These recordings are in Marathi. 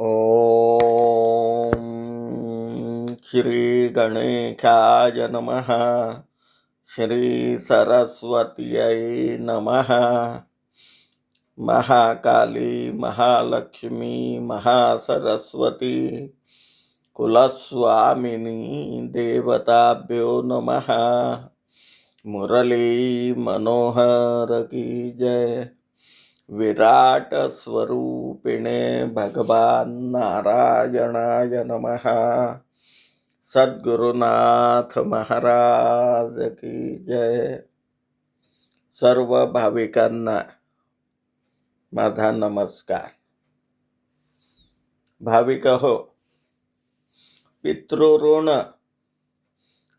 ॐ श्रीगणेशाय नमः। श्रीसरस्वत्यै नमः। महाकाली महालक्ष्मी महासरस्वती कुलस्वामिनी देवताभ्यो नमः। मुरली मनोहर की जय। विराट स्वरूपिणे भगवान नारायणाय नमः। सद्गुरुनाथ महाराज की जय। सर्व भाविकांना माझा नमस्कार। भाविक हो पितृऋण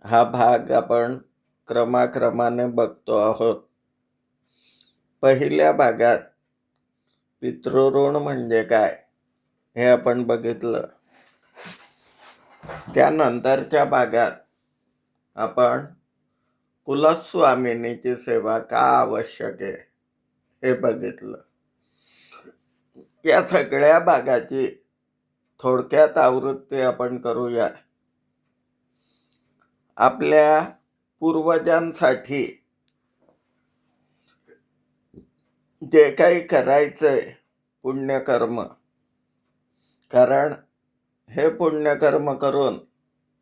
हा भाग आपण क्रमाक्रमाने बघतो आहोत। पहिल्या भागात पितृऋण म्हणजे काय? हे आपण बघितलं. त्यानंतरच्या भागात आपण कुलस्वामिनीची सेवा का आवश्यक आहे हे बघितलं. या सगळ्या भागाची थोडक्यात आवृत्ती आपण करूया. आपल्या पूर्वजांसाठी जे काही करायचं आहे पुण्यकर्म. कारण हे पुण्यकर्म करून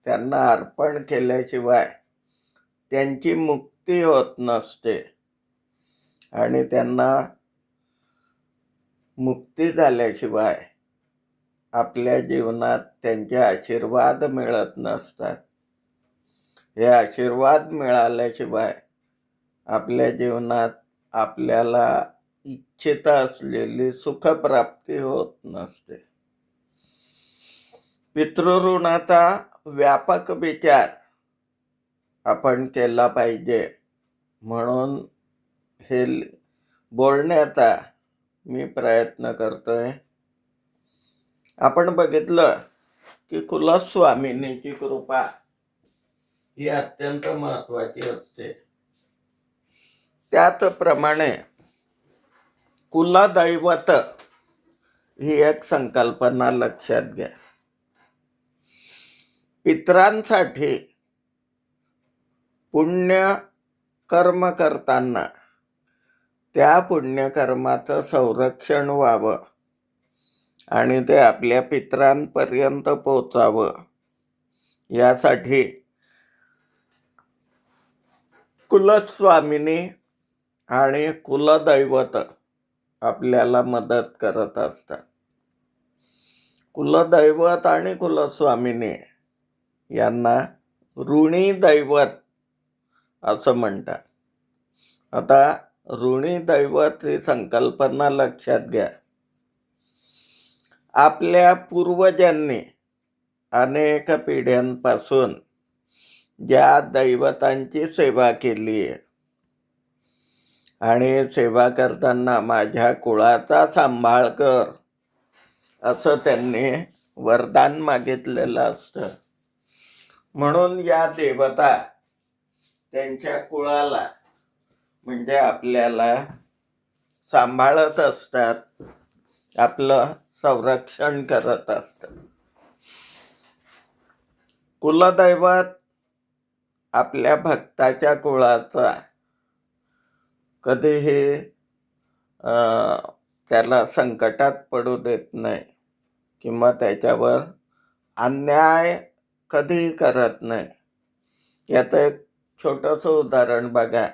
त्यांना अर्पण केल्याशिवाय त्यांची मुक्ती होत नसते. आणि त्यांना मुक्ती झाल्याशिवाय आपल्या जीवनात त्यांचे आशीर्वाद मिळत नसतात. हे आशीर्वाद मिळाल्याशिवाय आपल्या जीवनात आपल्याला इच्छित असलेली सुखप्राप्ती होत नसते. पितृऋणाचा व्यापक विचार आपण केला पाहिजे. म्हणून हे बोलण्याचा मी प्रयत्न करतोय. आपण बघितलं की कुलस्वामिनीची कृपा ही अत्यंत महत्वाची असते. त्याचप्रमाणे कुलदैवत ही एक संकल्पना लक्षात घ्या. पित्रांसाठी पुण्य कर्म करताना त्या पुण्यकर्माचं संरक्षण व्हावं आणि ते आपल्या पित्रांपर्यंत पोचावं. यासाठी कुलस्वामिनी आणि कुलदैवत आपल्याला मदत करत असतात. कुलदैवत आणि कुलस्वामिनी यांना ऋणी दैवत असं म्हणतात. आता ऋणी दैवत ही संकल्पना लक्षात घ्या. आपल्या पूर्वजांनी अनेक पिढ्यांपासून ज्या दैवतांची सेवा केली आहे आणि सेवा करताना माझ्या कुळाचा सांभाळ कर असं त्यांनी वरदान मागितलेलं असतं. म्हणून या देवता त्यांच्या कुळाला म्हणजे आपल्याला सांभाळत असतात आपलं संरक्षण करत असतात. कुलदैवत आपल्या भक्ताच्या कुळाचा कधीही हे त्याला संकटात पडू देत नाही किंवा त्याच्यावर अन्याय कधीही करत नाही. याचं एक छोटंसं उदाहरण बघा.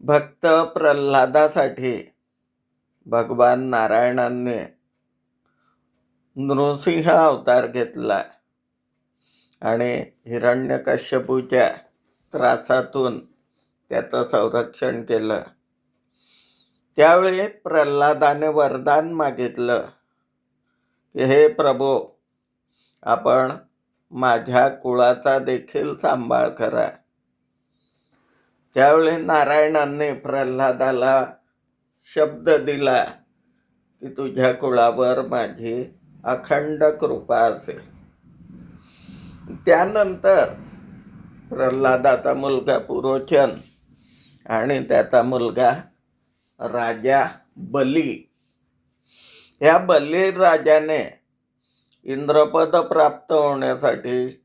भक्त प्रल्हादासाठी भगवान नारायणांनी नृसिंह अवतार घेतला आणि हिरण्यकश्यपूच्या त्रासातून त्याचं संरक्षण केलं. त्यावेळी प्रल्हादाने वरदान मागितलं की हे प्रभो आपण माझ्या कुळाचा देखील सांभाळ करा. त्यावेळी नारायणांनी प्रल्हादाला शब्द दिला की तुझ्या कुळावर माझी अखंड कृपा असेल. त्यानंतर प्रल्हादाचा मुलगा पुरोचन आणि त्याचा मुलगा राजा बली. ह्या बलिराजाने इंद्रपद प्राप्त होण्यासाठी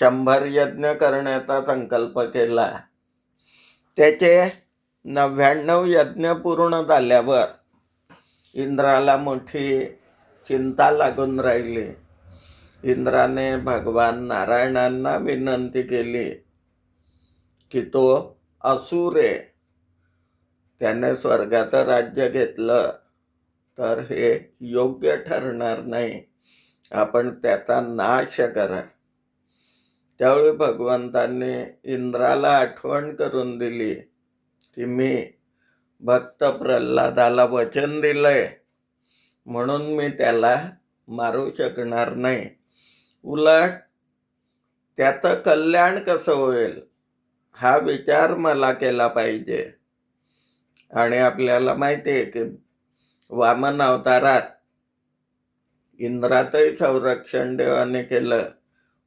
शंभर यज्ञ करण्याचा संकल्प केला. त्याचे नव्याण्णव यज्ञ पूर्ण झाल्यावर इंद्राला मोठी चिंता लागून राहिली. इंद्राने भगवान नारायणांना विनंती केली. की तो असुर आहे त्याने स्वर्गाचं राज्य घेतलं तर हे योग्य ठरणार नाही. आपण त्याचा नाश करा. त्यावेळी भगवंतांनी इंद्राला आठवण करून दिली की मी भक्त प्रल्हादाला वचन दिलंय म्हणून मी त्याला मारू शकणार नाही. उलट त्याचं कल्याण कसं होईल? हा विचार मला केला पाहिजे. आणि आपल्याला माहिती आहे की वामन अवतारात इंद्रातही संरक्षण देवाने केलं.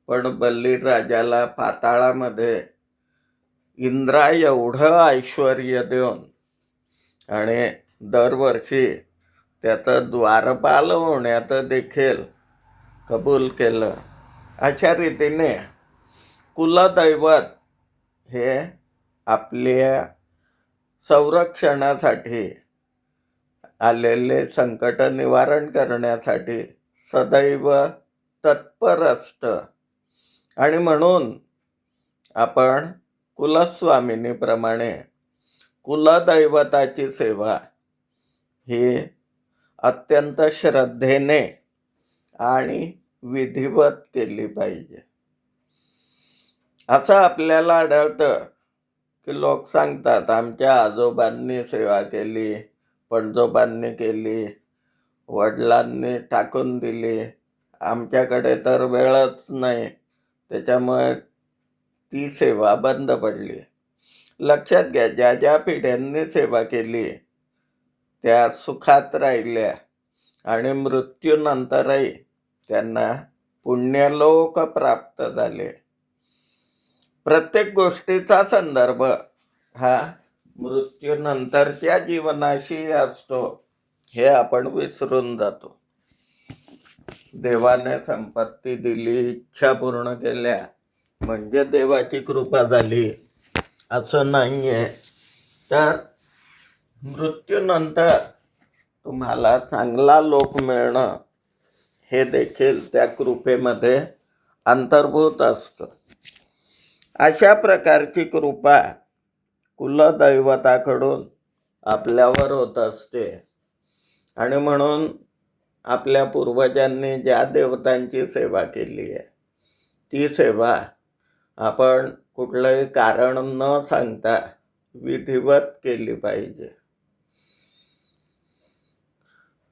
पण बलिराजाला पाताळामध्ये इंद्रा एवढं ऐश्वर देऊन आणि दरवर्षी त्याचं द्वारपाल होण्याचं देखील कबूल केलं. अशा रीतीने कुलदैवत हे आपल्या संरक्षणासाठी आलेले संकट निवारण करण्यासाठी सदैव तत्पर असतं आणि म्हणून आपण कुलस्वामिनीप्रमाणे कुलदैवताची सेवा ही अत्यंत श्रद्धेने आणि विधिवत केली पाहिजे. असं आपल्याला आढळतं की लोक सांगतात आमच्या आजोबांनी सेवा केली पणजोबांनी केली वडिलांनी टाकून दिली. आमच्याकडे तर वेळच नाही. त्याच्यामुळे ती सेवा बंद पडली. लक्षात घ्या ज्या ज्या पिढ्यांनी सेवा केली त्या सुखात राहिल्या आणि मृत्यूनंतरही त्यांना पुण्यलोक प्राप्त झाले. प्रत्येक गोष्टीचा संदर्भ हा मृत्यूनंतरच्या जीवनाशी असतो हे आपण विसरून जातो. देवाने संपत्ती दिली इच्छा पूर्ण केल्या म्हणजे देवाची कृपा झाली असं नाही आहे तर मृत्यूनंतर तुम्हाला चांगला लोक मिळणं हे देखील त्या कृपेमध्ये अंतर्भूत असतं. अशा प्रकारची कृपा कुलदैवताकडून आपल्यावर होत असते. आणि म्हणून आपल्या पूर्वजांनी ज्या देवतांची सेवा केली आहे ती सेवा आपण कुठलंही कारण न सांगता विधिवत केली पाहिजे.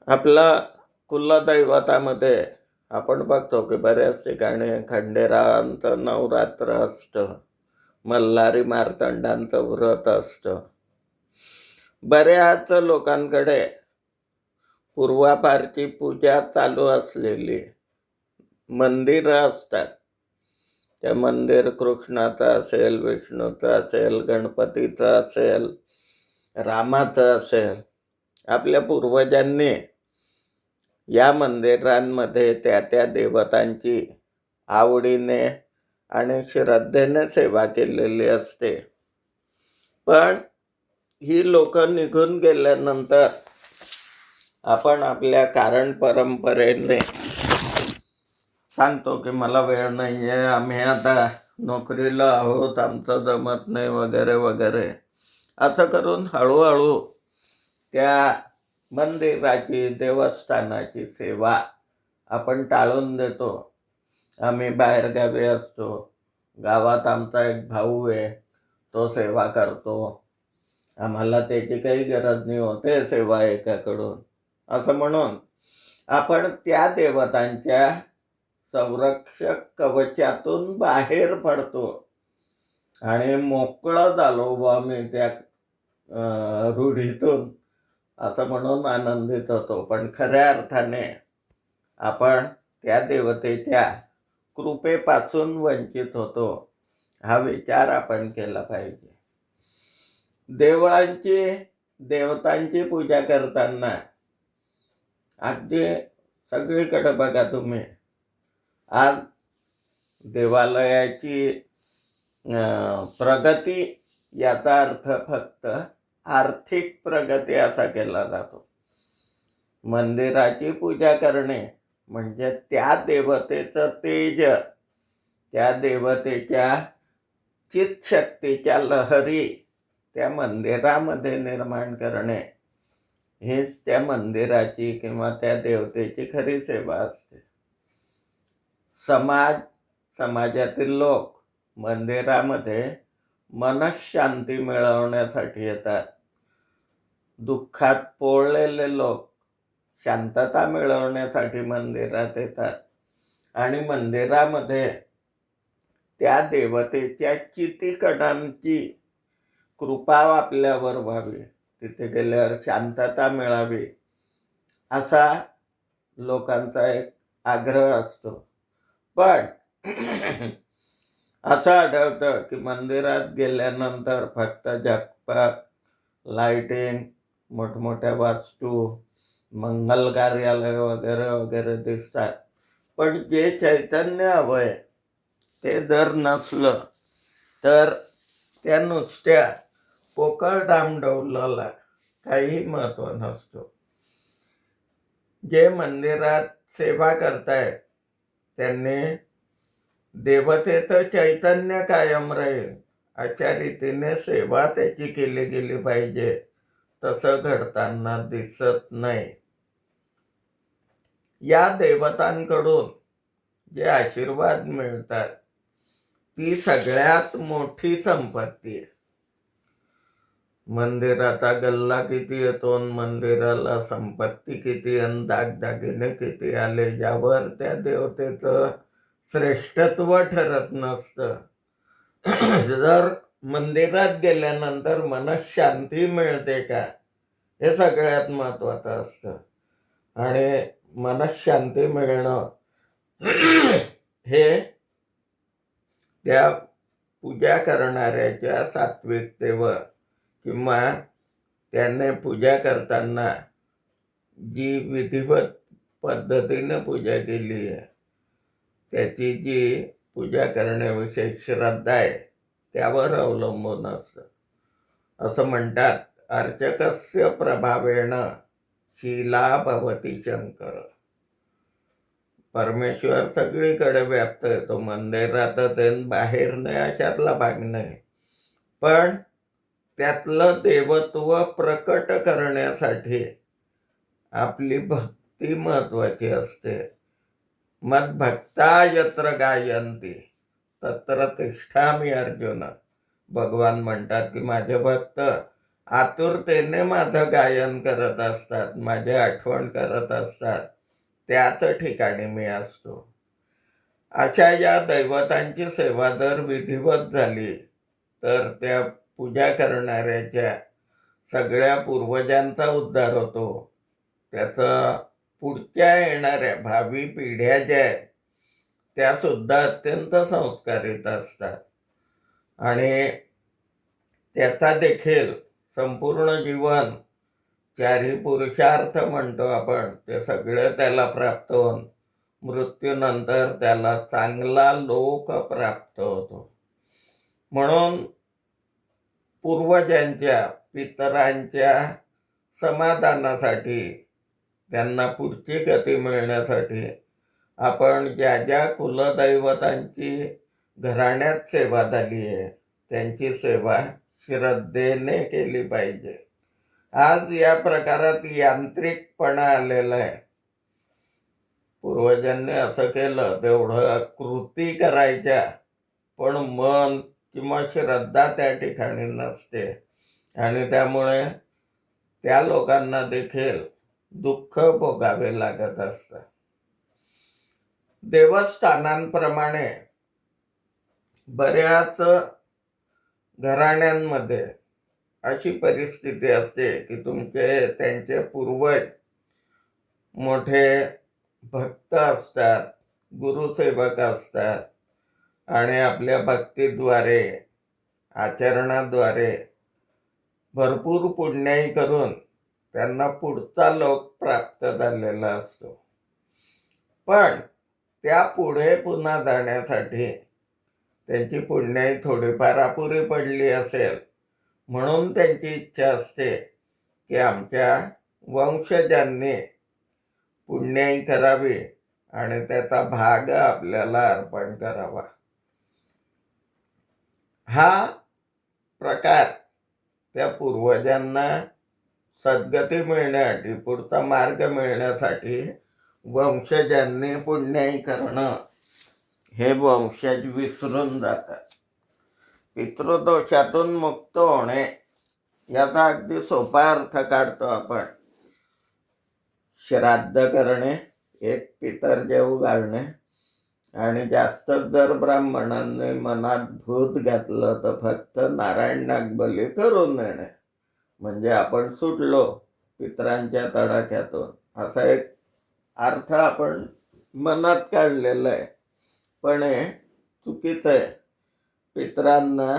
आपला कुलदैवतामध्ये आपण बघतो की बऱ्याच ठिकाणी खंडेरावांचं नवरात्र असतं मल्हारी मार्तंडांचं व्रत असतं. बऱ्याच लोकांकडे पूर्वापारची पूजा चालू असलेली मंदिरं असतात. त्या मंदिर कृष्णाचं असेल विष्णूचं असेल गणपतीचं असेल रामाचं असेल. आपल्या पूर्वजांनी या मंदिरांमध्ये त्या त्या देवतांची आवडीने आणि श्रद्धेने सेवा केलेली असते. पण ही लोक निघून गेल्यानंतर आपण आपल्या कारण परंपरेने सांगतो की मला वेळ नाही आहे आम्ही आता नोकरीला आहोत आमचं जमत नाही वगैरे वगैरे. असं करून हळूहळू त्या मंदिराची देवस्थानाची सेवा आपण टाळून देतो. आम्ही बाहेरगावी असतो. गावात आमचा एक भाऊ आहे तो सेवा करतो. आम्हाला त्याची काही गरज नाही होते सेवा एकाकडून. असं म्हणून आपण त्या देवतांच्या संरक्षक कवचातून बाहेर पडतो. आणि मोकळं झालो बा मी त्या रूढीतून. असं म्हणून आनंदित होतो. पण खऱ्या अर्थाने आपण त्या देवतेच्या कृपेपासून वंचित होतो हा विचार आपण केला पाहिजे. देवळांची देवतांची पूजा करताना अगदी सगळीकडे बघा तुम्ही. आज देवालयाची प्रगती याचा अर्थ फक्त आर्थिक प्रगती असा केला जातो. मंदिराची पूजा करणे म्हणजे त्या देवतेचं तेज त्या देवतेच्या चितशक्तीच्या लहरी त्या मंदिरामध्ये निर्माण करणे. हीच त्या मंदिराची किंवा त्या देवतेची खरी सेवा असते. समाज समाजातील लोक मंदिरामध्ये मनशांती मिळवण्यासाठी येतात. दुःखात पोळलेले लोक शांतता मिळवण्यासाठी मंदिरात येतात. आणि मंदिरामध्ये त्या देवतेच्या चितीकणांची कृपा आपल्यावर व्हावी. तिथे गेल्यावर शांतता मिळावी असा लोकांचा एक आग्रह असतो. पण असं आढळतं की मंदिरात गेल्यानंतर फक्त जगपाक लाईटिंग मोठमोठ्या वास्तू मंगल कार्यालय वगैरे वगैरे दिसतात. पण जे चैतन्य हवं आहे ते जर नसलं तर त्या नुसत्या पोकळ डामडौलाला काही महत्त्व नसतो. जे मंदिरात सेवा करतायत त्यांनी देवतेचं चैतन्य कायम राहील. अशा रीतीने सेवा त्याची केली गेली पाहिजे. तसं घडताना दिसत नाही. या देवतांकडून जे आशीर्वाद मिळतात ती सगळ्यात मोठी संपत्ती आहे. मंदिराचा गल्ला किती येतो मंदिराला संपत्ती किती आणि दागदागिने किती आले यावर त्या देवतेचं श्रेष्ठत्व ठरत नसतं. जर मंदिरात गेल्यानंतर मनशांती मिळते का? हे सगळ्यात महत्त्वाचं असतं. आणि मनशांती मिळणं हे त्या पूजा करणाऱ्याच्या सात्विकतेवर किंवा त्याने पूजा करताना जी विधिवत पद्धतीनं पूजा केली आहे. त्याची जी पूजा करण्याविषयी श्रद्धा आहे त्यावर अवलंबून असतं. असं म्हणतात अर्चकस्य प्रभावेण शिला भवती शंकर. परमेश्वर सगळीकडे व्याप्त येतो मंदिरातच आहे बाहेर नाही अशातला भाग नाही. पण त्यातलं देवत्व प्रकट करण्यासाठी आपली भक्ती महत्त्वाची असते. मद्भक्ता यत्र गायंती तत्र तिष्ठा मी अर्जुन. भगवान म्हणतात की माझे भक्त आतुरतेने माझं गायन करत असतात माझी आठवण करत असतात. त्याच ठिकाणी मी असतो. अशा या दैवतांची सेवा जर विधिवत झाली तर त्या पूजा करणाऱ्याच्या सगळ्या पूर्वजांचा उद्धार होतो. त्याचं पुढच्या येणाऱ्या भावी पिढ्या ज्या आहेत त्यासुद्धा अत्यंत संस्कारित असतात. आणि त्याचा देखील संपूर्ण जीवन चारी पुरुषार्थ म्हणतो आपण. ते सगळं त्याला प्राप्त होऊन मृत्यूनंतर त्याला चांगला लोक प्राप्त होतो. म्हणून पूर्वजांच्या पितरांच्या समाधानासाठी त्यांना पुढची गती मिळण्यासाठी आपण ज्या ज्या कुलदैवतांची घराण्यात सेवा झाली आहे त्यांची सेवा श्रद्धेने केली पाहिजे. आज या प्रकारात यांत्रिकपणा आलेला आहे. पूर्वजांनी असं केलं तेवढं कृती करायच्या पण मन किंवा श्रद्धा त्या ठिकाणी नसते. आणि त्यामुळे त्या लोकांना देखील दुःख भोगावे लागत असतं. देवस्थानांप्रमाणे बऱ्याच घराण्यांमध्ये अशी परिस्थिती असते की तुमचे त्यांचे पूर्वज मोठे भक्त असतात गुरुसेवक असतात आणि आपल्या भक्तीद्वारे आचरणाद्वारे भरपूर पुण्याई करून त्यांना पुढचा लोक प्राप्त झालेला असतो. पण त्या पुढे पुन्हा जाण्यासाठी त्यांची पुण्याई थोडीफार अपुरी पडली असेल. म्हणून त्यांची इच्छा असते की आमच्या वंशजांनी पुण्याई करावी आणि त्याचा भाग आपल्याला अर्पण करावा. हा प्रकार त्या पूर्वजांना सद्गती मिळण्यासाठी पुढचा मार्ग मिळण्यासाठी वंशजांनी पुण्याई करणं. हे वंशज विसरून जातात. पितृदोषातून मुक्त होणे याचा अगदी सोपा अर्थ काढतो आपण. श्राद्ध करणे एक पितर जेऊ घालणे आणि जास्त जर ब्राह्मणांनी मनात भूत घातलं तर फक्त नारायण नागबली करून देणे. म्हणजे आपण सुटलो पितरांच्या तडाख्यातून. असा एक अर्थ आपण मनात काढलेला आहे. पण हे चुकीचं आहे. पितरांना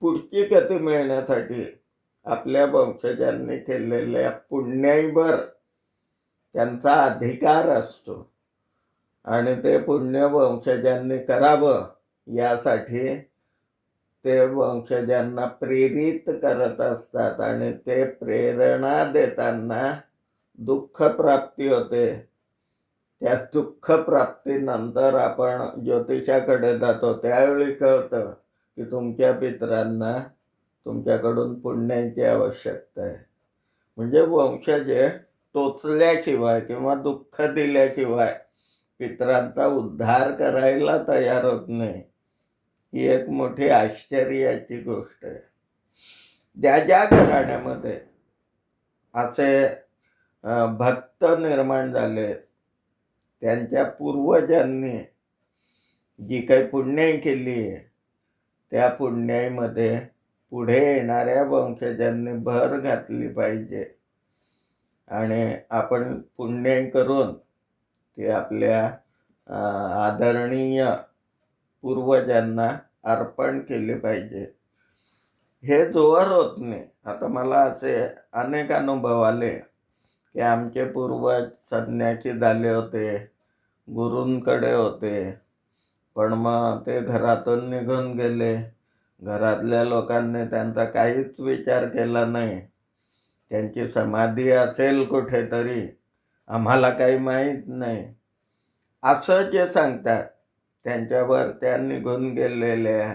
पुढची गती मिळण्यासाठी आपल्या वंशजांनी केलेल्या पुण्याईवर त्यांचा अधिकार असतो. आणि ते पुण्य वंशजांनी करावं यासाठी ते वंशजांना प्रेरित करत असतात आणि ते प्रेरणा देताना दुःख प्राप्ती होते. त्या दुःख प्राप्तीनंतर आपण ज्योतिषाकडे जातो. त्यावेळी कळतं की तुमच्या पितरांना तुमच्याकडून पुण्याची आवश्यकता आहे. म्हणजे वंशज टोचल्याशिवाय किंवा दुःख दिल्याशिवाय पितरांचा उद्धार करायला तयार होत नाही. ही एक मोठी आश्चर्याची गोष्ट आहे. ज्या ज्या घराण्यामध्ये असे भक्त निर्माण झाले त्यांच्या पूर्वजांनी जी काही पुण्याई केली आहे त्या पुण्याईमध्ये पुढे येणाऱ्या वंशजांनी भर घातली पाहिजे. आणि आपण पुण्याई करून ते आपल्या आदरणीय पूर्वजांना अर्पण केले पाहिजे. हे जोवर होत नाही. आता मला असे अनेक अनुभव आले की आमचे पूर्वज संन्यासी झाले होते गुरूंकडे होते. पण मग ते घरातून निघून गेले. घरातल्या लोकांनी त्यांचा काहीच विचार केला नाही. त्यांची समाधी असेल कुठेतरी आम्हाला काही माहीत नाही. असं जे सांगतात त्यांच्यावर त्या निघून गेलेल्या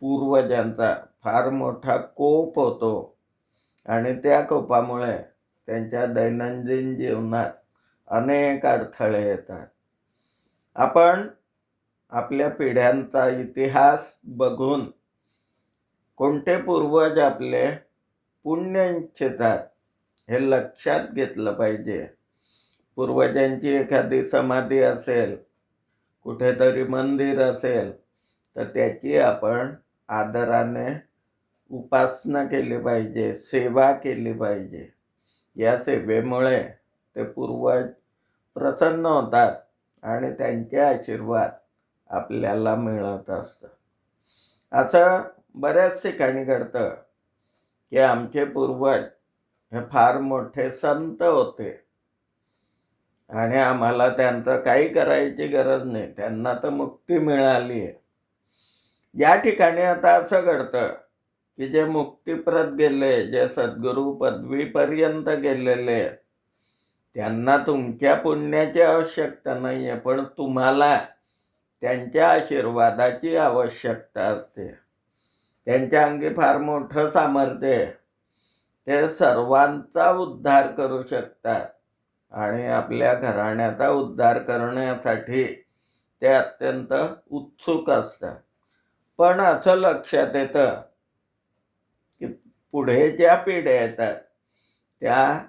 पूर्वजांचा फार मोठा कोप होतो. आणि त्या कोपामुळे त्यांच्या दैनंदिन जीवनात अनेक अडथळे येतात. आपण आपल्या पिढ्यांचा इतिहास बघून कोणते पूर्वज आपले पुण्य इच्छितात हे लक्षात घेतलं पाहिजे. पूर्वजांची एखादी समाधी असेल कुठेतरी मंदिर असेल तर त्याची आपण आदराने उपासना केली पाहिजे सेवा केली पाहिजे. या सेवेमुळे ते पूर्वज प्रसन्न होतात आणि त्यांचे आशीर्वाद आपल्याला मिळत असतं असं बऱ्याच ठिकाणी घडतं की आमचे पूर्वज हे फार मोठे संत होते. आणि आम्हाला त्यांचं काही करायची गरज नाही. त्यांना तर मुक्ती मिळाली आहे. या ठिकाणी आता असं घडतं की जे मुक्तिप्रत गेले जे सद्गुरू पदवीपर्यंत गेलेले त्यांना तुमच्या पुण्याची आवश्यकता नाही आहे पण तुम्हाला त्यांच्या आशीर्वादाची आवश्यकता असते. त्यांच्या अंगी फार मोठं सामर्थ्य आहे. ते सर्वांचा उद्धार करू शकतात. आणि आपल्या घराण्याचा उद्धार करण्यासाठी ते अत्यंत उत्सुक असतात. पण असं लक्षात येतं की पुढे ज्या पिढ्या येतात त्या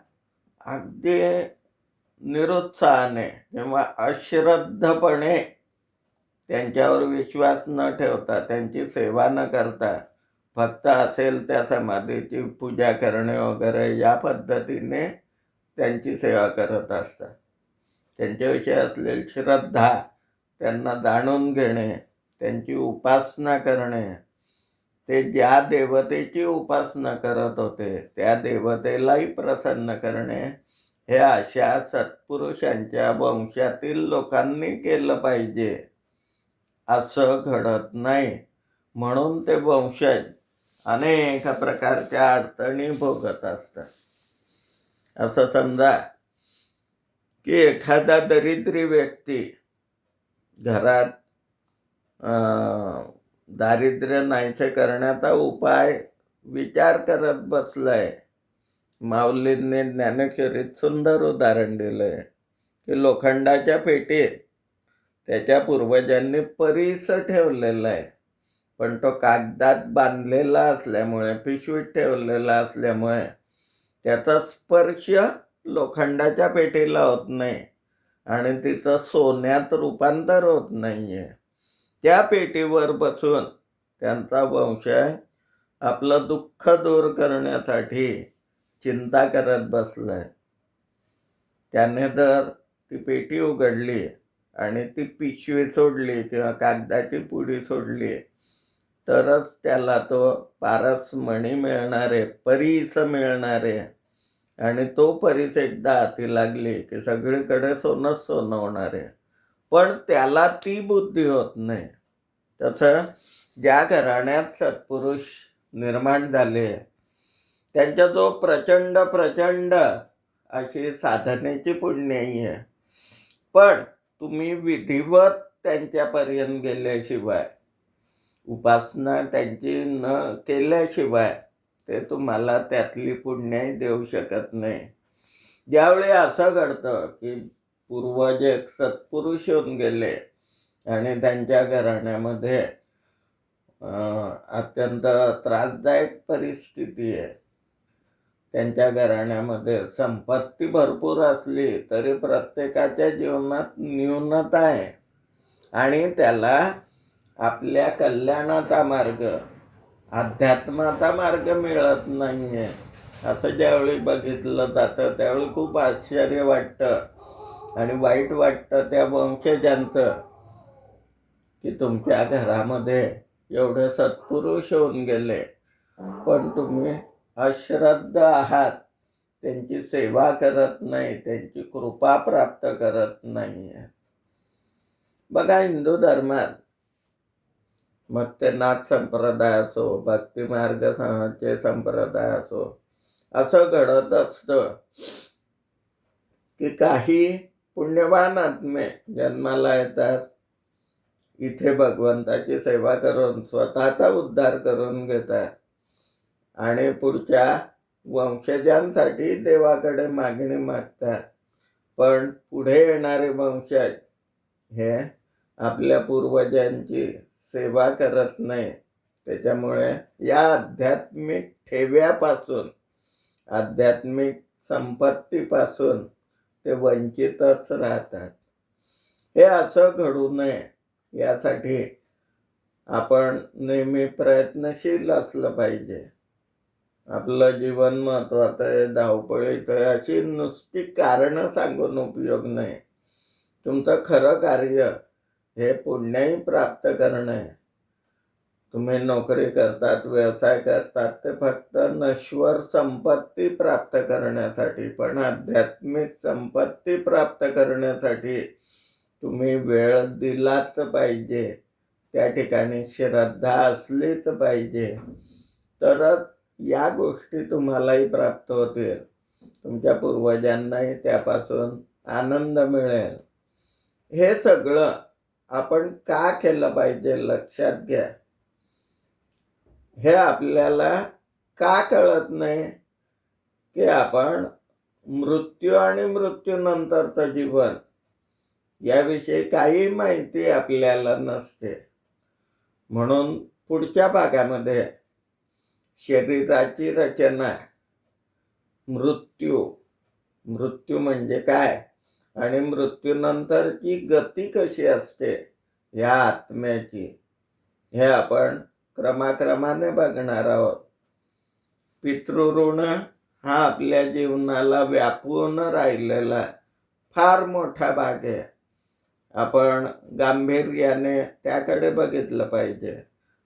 अगदी निरुत्साहाने किंवा अश्रद्धपणे त्यांच्यावर विश्वास न ठेवता त्यांची सेवा न करता फक्त असेल त्या समाधीची पूजा करणे वगैरे या पद्धतीने त्यांची सेवा करत असतात. त्यांच्याविषयी असलेली श्रद्धा त्यांना जाणून घेणे त्यांची उपासना करणे ते ज्या देवतेची उपासना करत होते त्या देवतेलाही प्रसन्न करणे हे अशा सत्पुरुषांच्या वंशातील लोकांनी केलं पाहिजे. असं घडत नाही. म्हणून ते वंशज अनेक प्रकारच्या अडचणी भोगत असतात. असं समजा की एखादा दरिद्री व्यक्ती घरात दारिद्र्य नाहीसे करण्याचा उपाय विचार करत बसलाय. माऊलींनी ज्ञानेश्वरीत सुंदर उदाहरण दिलंय की लोखंडाच्या पेटीत त्याच्या पूर्वजांनी परीस ठेवलेला आहे. पण तो कागदात बांधलेला असल्यामुळे पिशवीत ठेवलेला असल्यामुळे त्याचा स्पर्श लोखंडाच्या पेटीला होत नाही आणि तिचं सोन्यात रूपांतर होत नाही आहे त्या पेटीवर बसून त्यांचा वंशय आपलं दुःख दूर करण्यासाठी चिंता करत बसलंय. त्याने जर ती पेटी उघडली आणि ती पिशवी सोडली किंवा कागदाची पुडी सोडली. तरच त्याला तो पारस मणी आहे परीस मिळणारे. आणि तो परीस एकदा हाती लागली की सगळीकडे सोनंच सोनं होणार आहे पण त्याला ती बुद्धी होत नाही. तसं ज्या घराण्यात सत्पुरुष निर्माण झाले त्यांच्या जो प्रचंड प्रचंड अशी साधनेची पुण्याई आहे. पण तुम्ही विधिवत त्यांच्यापर्यंत गेल्याशिवाय उपासना त्यांची न केल्याशिवाय ते तुम्हाला त्यातली पुण्याही देऊ शकत नाही. ज्यावेळी असं घडतं की पूर्वज एक सत्पुरुष होऊन गेले आणि त्यांच्या घराण्यामध्ये अत्यंत त्रासदायक परिस्थिती आहे. त्यांच्या घराण्यामध्ये संपत्ती भरपूर असली तरी प्रत्येकाच्या जीवनात न्यूनता आहे आणि त्याला आपल्या कल्याणाचा मार्ग अध्यात्माचा मार्ग मिळत नाही आहे असं ज्यावेळी बघितलं जातं त्यावेळी खूप आश्चर्य वाटतं आणि वाईट वाटतं त्या वंशजांचं की तुमच्या घरामध्ये एवढे सत्पुरुष होऊन गेले. पण तुम्ही अश्रद्ध आहात. त्यांची सेवा करत नाही त्यांची कृपा प्राप्त करत नाही बघा हिंदू धर्मात मग ते नाथ संप्रदाय असो भक्तिमार्ग चे संप्रदाय असो असं घडत असतं की काही पुण्यवान आत्मे जन्माला येतात. इथे भगवंताची सेवा करून स्वतःचा उद्धार करून घेतात. आणि पुढच्या वंशजांसाठी देवाकडे मागणी मागतात. पण पुढे येणारे वंशज हे आपल्या पूर्वजांची सेवा करत नाही. त्याच्यामुळे या आध्यात्मिक ठेव्यापासून आध्यात्मिक संपत्तीपासून ते वंचितच राहतात. हे असं घडू नये यासाठी आपण नेहमी प्रयत्नशील असलं पाहिजे. आपलं जीवन महत्वाचं आहे धावपळीचं आहे अशी नुसती कारणं सांगून उपयोग नाही. तुमचं खरं कार्य हे पुण्याही प्राप्त करणं. आहे तुम्ही नोकरी करतात व्यवसाय करतात ते फक्त नश्वर संपत्ती प्राप्त करण्यासाठी पण आध्यात्मिक संपत्ती प्राप्त करण्यासाठी तुम्ही वेळ दिलाच पाहिजे. त्या ठिकाणी श्रद्धा असलीच पाहिजे. तरच या गोष्टी तुम्हालाही प्राप्त होतील. तुमच्या पूर्वजांनाही त्यापासून आनंद मिळेल. हे सगळं आपण का केलं पाहिजे लक्षात घ्या. हे आपल्याला का कळत नाही की आपण मृत्यू आणि मृत्यूनंतरचं जीवन याविषयी काही माहिती आपल्याला नसते. म्हणून पुढच्या भागामध्ये शरीराची रचना मृत्यू मृत्यू म्हणजे काय? आणि मृत्यूनंतरची गती कशी असते ह्या आत्म्याची हे आपण क्रमाक्रमाने बघणार आहोत. पितृऋण हा आपल्या जीवनाला व्यापून राहिलेला फार मोठा भाग आहे. आपण गांभीर्याने त्याकडे बघितलं पाहिजे.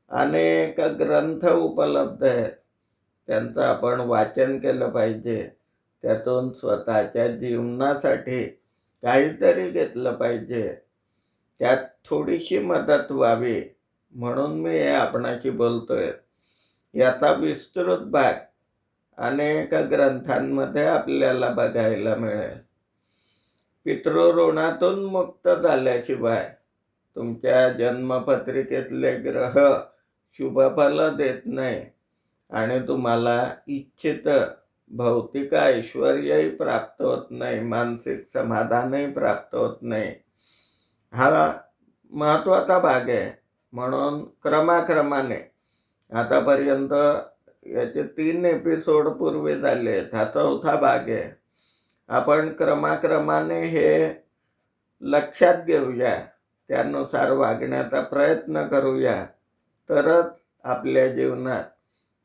अनेक ग्रंथ उपलब्ध आहेत. त्यांचं आपण वाचन केलं पाहिजे. त्यातून स्वतःच्या जीवनासाठी काहीतरी घेतलं पाहिजे. त्यात थोडीशी मदत व्हावी म्हणून मी हे आपणाशी बोलतोय. याचा विस्तृत भाग अनेक ग्रंथांमध्ये आपल्याला बघायला मिळेल. पितृऋणातून मुक्त झाल्याशिवाय तुमच्या जन्मपत्रिकेतले ग्रह शुभफल देत नाही आणि तुम्हाला इच्छित भौतिक ऐश्वर्यही प्राप्त होत नाही मानसिक समाधानही प्राप्त होत नाही. हा महत्त्वाचा भाग आहे. म्हणून क्रमाक्रमाने आतापर्यंत याचे तीन एपिसोड पूर्वी झाले हा चौथा भाग आहे. आपण क्रमाक्रमाने हे लक्षात घेऊया. त्यानुसार वागण्याचा प्रयत्न करूया. तरच आपल्या जीवनात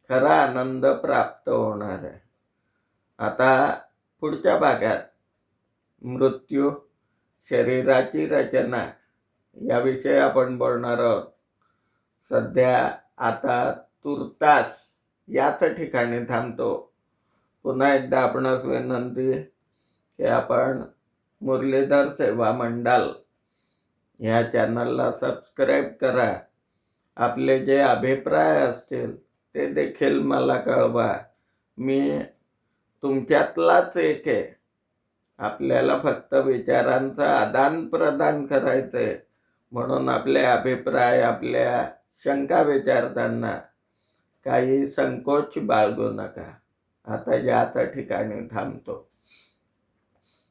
खरा आनंद प्राप्त होणार आहे. आता पुढच्या भागात मृत्यू शरीराची रचना याविषयी आपण बोलणार आहोत. सध्या आता तुर्तास याच ठिकाणी थांबतो. पुन्हा एकदा आपणास विनंती की आपण मुरलीधर सेवा मंडल ह्या चॅनलला सबस्क्राईब करा. आपले जे अभिप्राय असतील ते देखील मला कळवा. मी तुमच्यातलाच एक आहे. आपल्याला फक्त विचारांचं आदान प्रदान करायचं आहे. म्हणून आपले अभिप्राय आपल्या शंका विचारताना काही संकोच बाळगू नका. आता याच ठिकाणी थांबतो.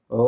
ओ